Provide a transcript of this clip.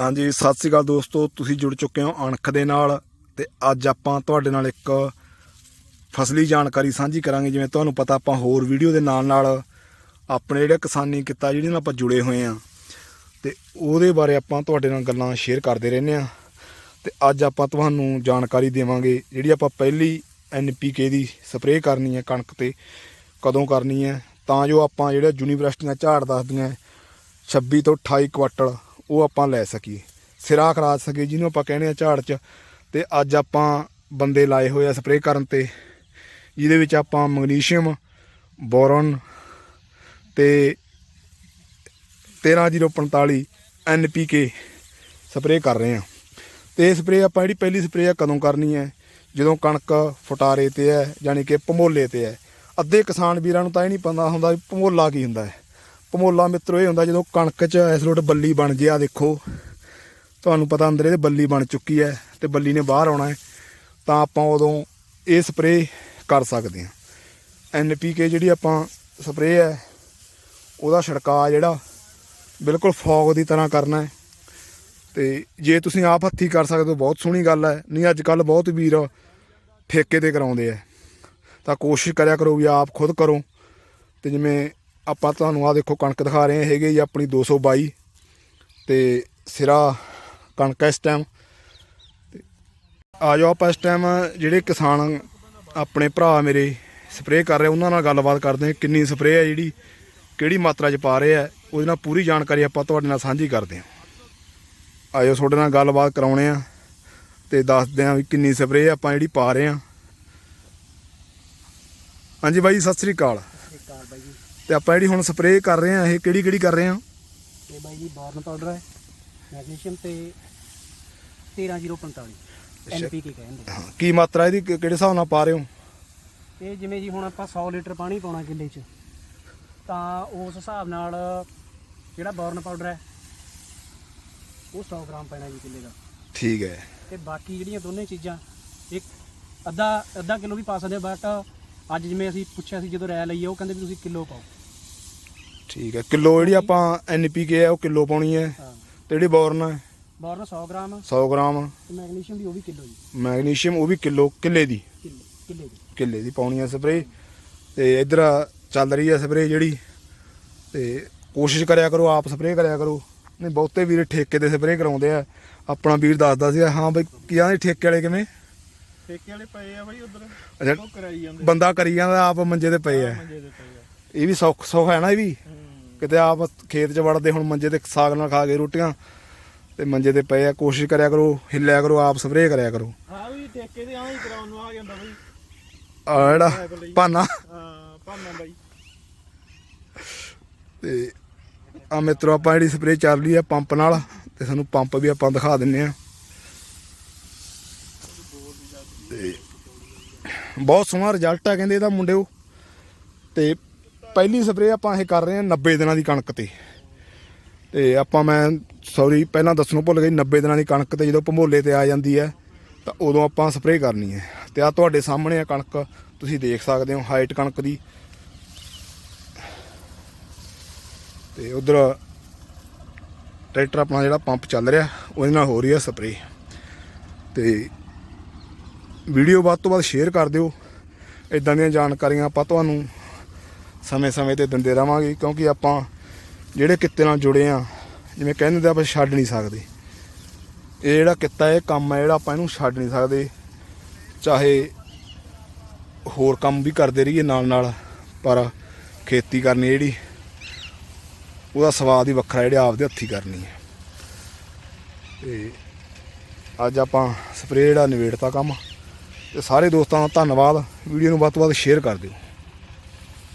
ਹਾਂਜੀ, ਸਤਿ ਸ੍ਰੀ ਅਕਾਲ ਦੋਸਤੋ, ਤੁਸੀਂ ਜੁੜ ਚੁੱਕੇ ਹੋ ਅਣਖ ਦੇ ਨਾਲ ਤੇ ਅੱਜ ਆਪਾਂ ਤੁਹਾਡੇ ਨਾਲ ਇੱਕ ਫਸਲੀ ਜਾਣਕਾਰੀ ਸਾਂਝੀ ਕਰਾਂਗੇ, ਜਿਵੇਂ ਤੁਹਾਨੂੰ ਪਤਾ ਆਪਾਂ ਹੋਰ ਵੀਡੀਓ ਦੇ ਨਾਲ ਨਾਲ ਆਪਣੇ ਜਿਹੜਾ ਕਿਸਾਨੀ ਕਿੱਤਾ ਜਿਹਦੇ ਨਾਲ ਆਪਾਂ ਜੁੜੇ ਹੋਏ ਆ। ਤੇ ਉਹਦੇ ਬਾਰੇ ਆਪਾਂ ਤੁਹਾਡੇ ਨਾਲ ਗੱਲਾਂ ਸ਼ੇਅਰ ਕਰਦੇ ਰਹਿੰਦੇ ਆ। ਤੇ ਅੱਜ ਆਪਾਂ ਤੁਹਾਨੂੰ ਜਾਣਕਾਰੀ ਦੇਵਾਂਗੇ, ਜਿਹੜੀ ਆਪਾਂ ਪਹਿਲੀ ਐਨਪੀਕੇ ਦੀ ਸਪਰੇਅ ਕਰਨੀ ਹੈ ਕਣਕ ਤੇ, ਕਦੋਂ ਕਰਨੀ ਹੈ ਤਾਂ ਜੋ ਆਪਾਂ ਜਿਹੜਾ ਯੂਨੀਵਰਸਿਟੀਆਂ ਝਾੜ ਦੱਸਦੀਆਂ 26 ਤੋਂ 28 ਕੁਆਟਲ ਉਹ ਆਪਾਂ ਲੈ ਸਕੀਏ। ਸਿਰਾ ਕਰਾ ਸਕੀਏ, ਜਿਹਨੂੰ ਆਪਾਂ ਕਹਿੰਦੇ ਆ ਝਾੜ 'ਚ। ਤੇ ਅੱਜ ਆਪਾਂ ਬੰਦੇ ਲਾਏ ਹੋਏ ਆ ਸਪਰੇਅ ਕਰਨ ਤੇ। ਜਿਹਦੇ ਵਿੱਚ ਆਪਾਂ ਮੈਗਨੀਸ਼ੀਅਮ, ਬੋਰਨ ਤੇ 13045 ਐਨਪੀਕੇ ਸਪਰੇਅ ਕਰ ਰਹੇ ਆ ਤੇ ਇਹ ਸਪਰੇਅ ਆਪਾਂ ਜਿਹੜੀ ਪਹਿਲੀ ਸਪਰੇਅ ਆ ਕਦੋਂ ਕਰਨੀ ਹੈ? ਜਦੋਂ ਕਣਕ ਫਟਾਰੇ ਤੇ ਹੈ ਯਾਨੀ ਕਿ ਭਮੋਲੇ ਤੇ ਹੈ। ਅੱਧੇ ਕਿਸਾਨ ਵੀਰਾਂ ਨੂੰ ਤਾਂ ਇਹ ਨਹੀਂ ਪਤਾ ਹੁੰਦਾ ਵੀ ਭਮੋਲਾ ਕੀ ਹੁੰਦਾ ਹੈ। ਭਮੋਲਾ ਮਿੱਤਰੋ, ਇਹ ਹੁੰਦਾ ਜਦੋਂ ਕਣਕ 'ਚ ਇਸ ਲੋਟ ਬੱਲੀ ਬਣ ਜੇ ਆ ਦੇਖੋ। ਤੁਹਾਨੂੰ ਪਤਾ ਅੰਦਰ ਇਹਦੇ ਬੱਲੀ ਬਣ ਚੁੱਕੀ ਹੈ ਤੇ ਬੱਲੀ ਨੇ ਬਾਹਰ ਆਉਣਾ ਹੈ। ਤਾਂ ਆਪਾਂ ਉਦੋਂ ਇਹ ਸਪਰੇਅ ਕਰ ਸਕਦੇ ਹਾਂ। ਐਨਪੀਕੇ ਜਿਹੜੀ ਆਪਾਂ ਸਪਰੇਅ ਹੈ, ਉਹਦਾ ਛਿੜਕਾਅ ਜਿਹੜਾ ਬਿਲਕੁਲ ਫੌਗ ਦੀ ਤਰ੍ਹਾਂ ਕਰਨਾ ਹੈ। ਤੇ ਜੇ ਤੁਸੀਂ ਆਪ ਹੱਥੀ ਕਰ ਸਕਦੇ ਹੋ, ਬਹੁਤ ਸੋਹਣੀ ਗੱਲ ਹੈ। ਨਹੀਂ ਅੱਜ ਕੱਲ ਬਹੁਤ ਵੀਰ ਠੇਕੇ ਤੇ ਕਰਾਉਂਦੇ ਆ ਤਾਂ ਕੋਸ਼ਿਸ਼ ਕਰਿਆ ਕਰੋ ਵੀ ਆਪ ਖੁਦ ਕਰੋ। ਤੇ ਜਿਵੇਂ ਆਪਾਂ ਤੁਹਾਨੂੰ ਆ ਦੇਖੋ ਕਣਕ ਦਿਖਾ ਰਹੇ ਹੈਗੇ ਜੀ ਆਪਣੀ 222 ਤੇ ਸਿਰਾ ਕਣਕ ਇਸ ਟਾਈਮ ਆ ਜਾਓ ਆਪਾਂ ਇਸ ਟਾਈਮ ਜਿਹੜੇ ਕਿਸਾਨ ਆਪਣੇ ਭਰਾ ਮੇਰੇ ਸਪਰੇਅ ਕਰ ਰਹੇ, ਉਹਨਾਂ ਨਾਲ ਗੱਲਬਾਤ ਕਰਦੇ ਹਾਂ ਕਿੰਨੀ ਸਪਰੇਅ ਹੈ ਜਿਹੜੀ, ਕਿਹੜੀ ਮਾਤਰਾ 'ਚ ਪਾ ਰਹੇ ਆ, ਉਹਦੇ ਨਾਲ ਪੂਰੀ ਜਾਣਕਾਰੀ ਆਪਾਂ ਤੁਹਾਡੇ ਨਾਲ ਸਾਂਝੀ ਕਰਦੇ ਹਾਂ। ਆਇਓ ਤੁਹਾਡੇ ਨਾਲ ਗੱਲਬਾਤ ਕਰਾਉਣੇ ਆ ਤੇ ਦੱਸਦੇ ਆ ਵੀ ਕਿੰਨੀ ਸਪਰੇਅ ਆਪਾਂ ਜਿਹੜੀ ਪਾ ਰਹੇ ਆ ਹਾਂਜੀ ਬਾਈ, ਸਤਿ ਸ੍ਰੀ ਅਕਾਲ। ਤੇ ਆਪਾਂ ਜਿਹੜੀ ਹੁਣ ਸਪਰੇਅ ਕਰ ਰਹੇ ਆ ਇਹ ਕਿਹੜੀ ਕਿਹੜੀ ਕਰ ਰਹੇ ਆ ਇਹ ਬਾਈ ਜੀ ਬਾਰਨ ਪਾਊਡਰ ਹੈ ਮੈਗਨੀਸ਼ੀਅਮ ਤੇ 13045 ਐਨਪੀਕੇ ਕਹਿੰਦੇ ਹਾਂ, ਕੀ ਮਾਤਰਾ ਇਹਦੀ ਕਿ- ਕਿਹੜੇ ਹਿਸਾਬ ਨਾਲ ਪਾ ਰਹੇ ਹੋ? ਇਹ ਜਿਵੇਂ ਜੀ ਹੁਣ ਆਪਾਂ 100 ਲੀਟਰ ਪਾਣੀ ਪਾਉਣਾ ਕਿੱਲੇ 'ਚ ਤਾਂ ਉਸ ਹਿਸਾਬ ਨਾਲ ਜਿਹੜਾ ਬਾਰਨ ਪਾਊਡਰ ਹੈ ਉਹ 100 ਗ੍ਰਾਮ ਪੈਣਾ ਜੀ ਕਿੱਲੇ ਦਾ। ਠੀਕ ਹੈ। ਤੇ ਬਾਕੀ ਜਿਹੜੀਆਂ ਦੋਨੇ ਚੀਜ਼ਾਂ ਇੱਕ ਅੱਧਾ ਅੱਧਾ ਕਿਲੋ ਵੀ ਪਾ ਸਕਦੇ ਬਟ ਅੱਜ ਜਿਵੇਂ ਅਸੀਂ ਪੁੱਛਿਆ ਸੀ ਜਦੋਂ ਰਾਇ ਲਈ ਆ, ਉਹ ਕਹਿੰਦੇ ਵੀ ਤੁਸੀਂ ਕਿਲੋ ਪਾਓ। ਠੀਕ ਹੈ। ਕਿਲੋ ਜਿਹੜੀ ਆਪਾਂ ਐਨਪੀਕੇ ਹੈ ਉਹ ਕਿਲੋ ਪਾਉਣੀ ਹੈ। ਹਾਂ। ਤੇ ਜਿਹੜੀ ਬੋਰਨ ਹੈ ਬਾਰਨ 100 ਗ੍ਰਾਮ। 100 ਗ੍ਰਾਮ। ਤੇ ਮੈਗਨੀਸ਼ੀਅਮ ਵੀ ਉਹ ਵੀ ਕਿਲੋ ਜੀ। ਮੈਗਨੀਸ਼ੀਅਮ ਉਹ ਵੀ ਕਿਲੋ ਕਿੱਲੇ ਦੀ। ਕਿਲੋ ਕਿੱਲੇ ਦੀ। ਕਿੱਲੇ ਦੀ ਪਾਉਣੀ ਹੈ ਸਪਰੇਅ। ਤੇ ਇਧਰ ਚੱਲ ਰਹੀ ਹੈ ਸਪਰੇਅ ਜਿਹੜੀ। ਤੇ ਕੋਸ਼ਿਸ਼ ਕਰਿਆ ਕਰੋ ਆਪ ਸਪਰੇਅ ਕਰਿਆ ਕਰੋ। ਨਹੀਂ ਬਹੁਤੇ ਵੀਰ ਠੇਕੇ ਤੇ ਸਪਰੇਅ ਕਰਾਉਂਦੇ ਆ। ਆਪਣਾ ਵੀਰ ਦੱਸਦਾ ਸੀ ਹਾਂ ਬਈ ਕੀ ਆਂਦੇ ਠੇਕੇ ਵਾਲੇ ਕਿਵੇਂ? ਠੇਕੇ ਵਾਲੇ ਪਏ ਆ ਬਾਈ ਉਧਰ। ਉਹ ਕਰਾਈ ਜਾਂਦੇ ਬੰਦਾ ਕਰੀ ਜਾਂਦਾ ਆਪ ਮੰਜੇ ਤੇ ਪਏ ਆ। ਮੰਜੇ ਦੇ ਪਏ ਆ। ਇਹ ਵੀ ਸੌਖ ਸੌਖ ਹੈ ਨਾ ਇਹ ਵੀ? ਕਿਤੇ ਆਪ ਖੇਤ 'ਚ ਵੜਦੇ ਹੁਣ ਮੰਜੇ ਤੇ ਸਾਗ ਨਾਲ ਖਾ ਕੇ ਰੋਟੀਆਂ ਤੇ ਮੰਜੇ ਤੇ ਪਏ ਆ ਕੋਸ਼ਿਸ਼ ਕਰਿਆ ਕਰੋ ਹਿੱਲਿਆ ਕਰੋ ਆਪ ਸਪਰੇਅ ਕਰਿਆ ਕਰੋ। ਹਾਂ ਵੀ ਠੇਕੇ ਤੇ ਆਂ ਹੀ ਕਰਾਉਣ ਨੂੰ ਆ ਜਾਂਦਾ ਬਾਈ। ਆ ਜਿਹੜਾ ਭਾਨਾ। ਹਾਂ ਭਾਨਾ ਬਾਈ। ਤੇ ਆ ਮਿੱਤਰੋ ਆਪਾਂ ਜਿਹੜੀ ਸਪਰੇਅ ਚੱਲ ਰਹੀ ਆ ਪੰਪ ਨਾਲ ਤੇ ਸਾਨੂੰ ਪੰਪ ਵੀ ਆਪਾਂ ਦਿਖਾ ਦਿੰਨੇ ਆ। ਤੇ ਬਹੁਤ ਸੋਹਣਾ ਰਿਜ਼ਲਟ ਆ ਕਹਿੰਦੇ ਇਹਦਾ ਮੁੰਡਿਓ। ਤੇ ਪਹਿਲੀ ਸਪਰੇਅ ਆਪਾਂ ਇਹ ਕਰ ਰਹੇ ਹਾਂ 90 ਦਿਨਾਂ ਦੀ ਕਣਕ ਤੇ। ਤੇ ਆਪਾਂ ਮੈਂ ਸੌਰੀ ਪਹਿਲਾਂ ਦੱਸਣੋਂ ਭੁੱਲ ਗਈ 90 ਦਿਨਾਂ ਦੀ ਕਣਕ ਤੇ ਜਦੋਂ ਭਮੋਲੇ ਤੇ ਆ ਜਾਂਦੀ ਹੈ, ਤਾਂ ਉਦੋਂ ਆਪਾਂ ਸਪਰੇਅ ਕਰਨੀ ਹੈ। ਤੇ ਆ ਤੁਹਾਡੇ ਸਾਹਮਣੇ ਆ ਕਣਕ, ਤੁਸੀਂ ਦੇਖ ਸਕਦੇ ਹੋ ਹਾਈਟ ਕਣਕ ਦੀ। ਤੇ ਉਧਰ ਟਰੈਕਟਰ ਆਪਣਾ ਜਿਹੜਾ ਪੰਪ ਚੱਲ ਰਿਹਾ, ਉਹਦੇ ਨਾਲ ਹੋ ਰਹੀ ਹੈ ਸਪਰੇ ਤੇ ਵੀਡੀਓ ਵੱਧ ਤੋਂ ਵੱਧ ਸ਼ੇਅਰ ਕਰ ਦਿਓ। ਇਦਾਂ ਦੀਆਂ ਜਾਣਕਾਰੀਆਂ ਆਪਾਂ ਤੁਹਾਨੂੰ ਸਮੇਂ-ਸਮੇਂ ਤੇ ਦਿੰਦੇ ਰਵਾਂਗੇ, ਕਿਉਂਕਿ ਆਪਾਂ ਜਿਹੜੇ ਕਿੱਤੇ ਨਾਲ ਜੁੜੇ ਆ, ਜਿਵੇਂ ਕਹਿੰਦੇ ਤੇ ਆਪਾਂ ਛੱਡ ਨਹੀਂ ਸਕਦੇ। ਇਹ ਜਿਹੜਾ ਕਿੱਤਾ, ਇਹ ਕੰਮ ਹੈ ਜਿਹੜਾ ਆਪਾਂ ਇਹਨੂੰ ਛੱਡ ਨਹੀਂ ਸਕਦੇ। ਚਾਹੇ ਹੋਰ ਕੰਮ ਵੀ ਕਰਦੇ ਰਹੀਏ ਨਾਲ ਨਾਲ ਪਰ ਖੇਤੀ ਕਰਨੀ ਜਿਹੜੀ, ਉਹਦਾ ਸਵਾਦ ਹੀ ਵੱਖਰਾ, ਜਿਹੜਾ ਆਪਦੇ ਹੱਥੀ ਕਰਨੀ ਹੈ ਤੇ ਅੱਜ ਆਪਾਂ ਸਪਰੇਅ ਜਿਹੜਾ ਨਿਬੇੜਤਾ ਕੰਮ, ਤੇ ਸਾਰੇ ਦੋਸਤਾਂ ਦਾ ਧੰਨਵਾਦ। ਵੀਡੀਓ ਨੂੰ ਵੱਧ ਤੋਂ ਵੱਧ ਸ਼ੇਅਰ ਕਰ ਦਿਓ।